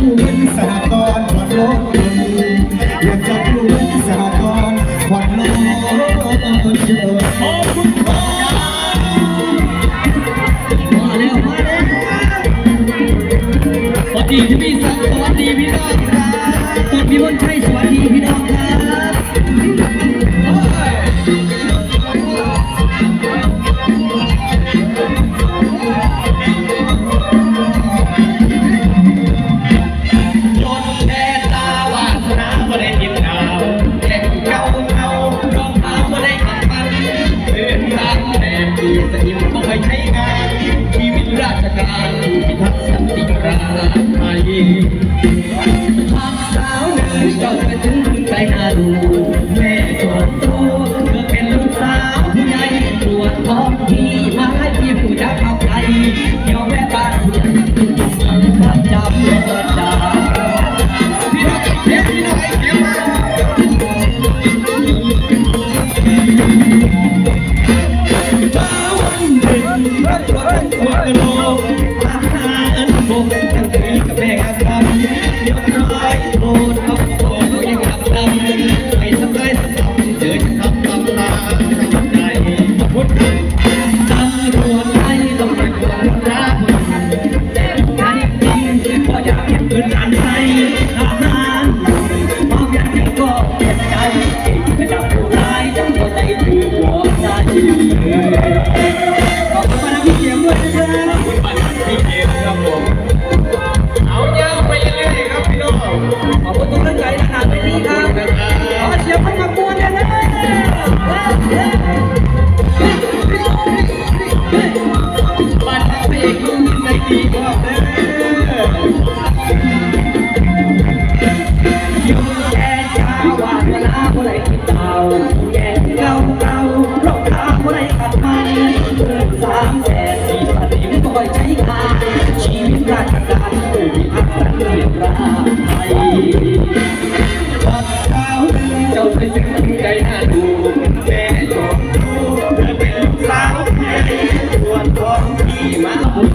กู้เงินสหกรณ์ผ่อนรถอยากจะกู้เงินสหกรณ์ผ่อนรถขอบคุณครับมาแล้วมาแล้วอดีที่มีสักรณ์ การผู้พิทักษ์สันราไทยภาพสาวเนยจอดไปถึงใจนาดูแม่จอดโตเธอเป็นลูกสาวใหญ่ตวจท้องที่ อึดอันใจกับานีม้าตะปู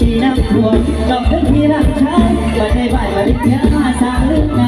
ที่น้ำท่วมดอกเดือนที่รักใช้มาได้ใบมาได้เพียงมาสางเรื่ง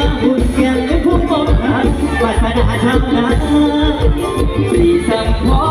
าชางนะสีสังพอ